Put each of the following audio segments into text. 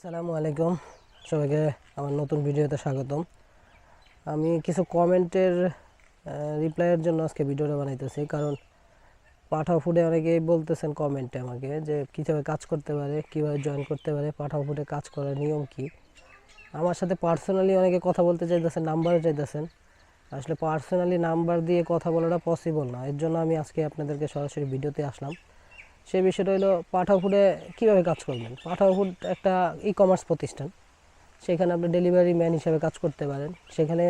আসসালামু আলাইকুম। সবাইকে আমার নতুন ভিডিওতে স্বাগতম। আমি কিছু কমেন্টের রিপ্লাইয়ের জন্য আজকে ভিডিওটা বানাইতেছি। কারণ পাঠাও ফুডে অনেকেই বলতেছেন কমেন্টে আমাকে যে কীভাবে কাজ করতে পারে, কীভাবে জয়েন করতে পারে, পাঠাও ফুডে কাজ করার নিয়ম কী? আমার সাথে পার্সোনালি অনেকে কথা বলতে চাইতেছেন, নাম্বারও চাইতেছেন। আসলে পার্সোনালি নাম্বার দিয়ে কথা বলাটা পসিবল না। এর জন্য আমি আজকে আপনাদেরকে সরাসরি ভিডিওতে আসলাম। সেই বিষয়টা হলো পাঠাও ফুডে কীভাবে কাজ করবেন? পাঠাও ফুড একটা ই কমার্স প্রতিষ্ঠান। সেখানে আপনি ডেলিভারি ম্যান হিসাবে কাজ করতে পারেন। সেখানে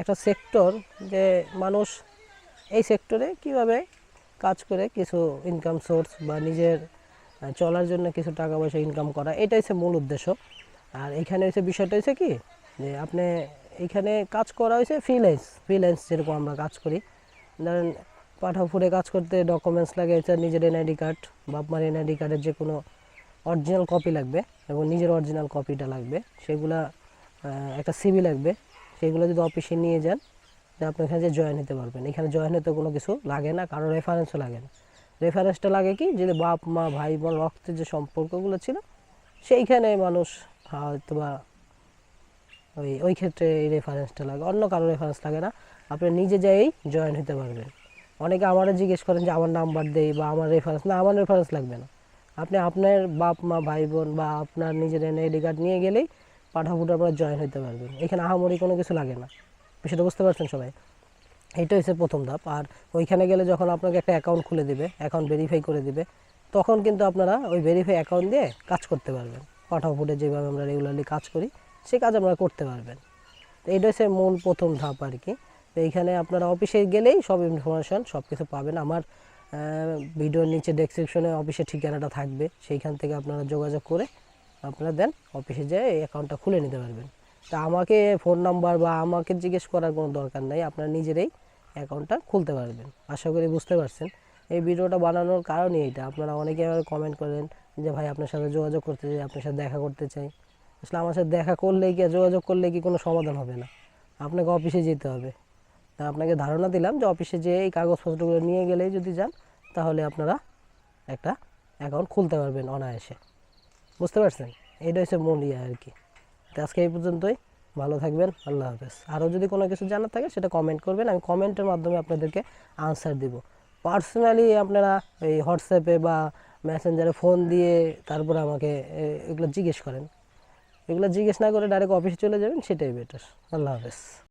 একটা সেক্টর যে মানুষ এই সেক্টরে কীভাবে কাজ করে, কিছু ইনকাম সোর্স বা নিজের চলার জন্য কিছু টাকা পয়সা ইনকাম করা, এটাই হচ্ছে মূল উদ্দেশ্য। আর এখানে হচ্ছে বিষয়টা হচ্ছে কি? যে আপনি এখানে কাজ করা হয়েছে ফ্রিল্যান্স ফ্রিল্যান্স যেরকম আমরা কাজ করি। ধরেন পাঠাও ফুডে কাজ করতে ডকুমেন্টস লাগে হচ্ছে নিজের এনআইডি কার্ড বাপ মার এনআইডি কার্ডের যে কোনো অরিজিনাল কপি লাগবে এবং নিজের অরিজিনাল কপিটা লাগবে। সেগুলা একটা সিবি লাগবে। সেগুলো যদি অফিসে নিয়ে যান আপনি এখানে যে জয়েন হতে পারবেন। এখানে জয়েন হতে কোনো কিছু লাগে না, কারও রেফারেন্সও লাগে না। রেফারেন্সটা লাগে কি? যদি বাপ মা ভাই বোন রক্তের যে সম্পর্কগুলো ছিল, সেইখানে মানুষ, হয়তো বা ওই ওই ক্ষেত্রে এই রেফারেন্সটা লাগে। অন্য কারও রেফারেন্স লাগে না। আপনি নিজে যেয়েই জয়েন হতে পারবেন। অনেকে আমারও জিজ্ঞেস করেন যে, আমার নাম্বার দেই বা আমার রেফারেন্স না, আমার রেফারেন্স লাগবে না। আপনি আপনার বাপ, মা ভাই বোন বা আপনার নিজের এনআইডি কার্ড নিয়ে গেলেই পাঠাফুটে আপনারা জয়েন হতে পারবেন। এখানে আহামরি কোনো কিছু লাগে না। বিষয়টা বুঝতে পারছেন সবাই? এইটা হচ্ছে প্রথম ধাপ। আর ওইখানে গেলে যখন আপনাকে একটা অ্যাকাউন্ট খুলে দিবে অ্যাকাউন্ট ভেরিফাই করে দিবে, তখন কিন্তু আপনারা ওই ভেরিফাই অ্যাকাউন্ট দিয়ে কাজ করতে পারবেন। পাঠাও ফুটে যেভাবে আমরা রেগুলারলি কাজ করি সেই কাজ আপনারা করতে পারবেন। তো এইটা হচ্ছে মূল প্রথম ধাপ আর কি। তো এইখানে আপনারা অফিসে গেলেই সব ইনফরমেশন সব কিছু পাবেন। আমার ভিডিওর নিচে ডেসক্রিপশনে অফিসের ঠিকানাটা থাকবে। সেইখান থেকে আপনারা যোগাযোগ করে আপনারা দেন অফিসে যেয়ে এই অ্যাকাউন্টটা খুলে নিতে পারবেন। তা আমাকে ফোন নাম্বার বা আমাকে জিজ্ঞেস করার কোনো দরকার নাই, আপনারা নিজেরাই অ্যাকাউন্টটা খুলতে পারবেন। আশা করি বুঝতে পারছেন। এই ভিডিওটা বানানোর কারণই এটা আপনারা অনেকে কমেন্ট করেন যে, ভাই, আপনার সাথে যোগাযোগ করতে চাই, আপনার সাথে দেখা করতে চাই। আসলে আমার সাথে দেখা করলেই কি, যোগাযোগ করলে কি কোনো সমাধান হবে না? আপনাকে অফিসে যেতে হবে। আপনাকে ধারণা দিলাম যে অফিসে যে এই কাগজপত্রগুলো নিয়ে গেলেই যদি যান, তাহলে আপনারা একটা অ্যাকাউন্ট খুলতে পারবেন অনায়াসে। বুঝতে পারছেন? এটা হচ্ছে মূল ইয়ে আর কি। আজকে এই পর্যন্তই। ভালো থাকবেন। আল্লাহ হাফেজ। আরও যদি কোনো কিছু জানার থাকে, সেটা কমেন্ট করবেন। আমি কমেন্টের মাধ্যমে আপনাদেরকে আনসার দিব। পার্সোনালি আপনারা এই হোয়াটসঅ্যাপে বা মেসেঞ্জারে ফোন দিয়ে তারপরে আমাকে এগুলো জিজ্ঞেস করেন। এগুলো জিজ্ঞেস না করে ডাইরেক্ট অফিসে চলে যাবেন, সেটাই বেটার আল্লাহ হাফেজ।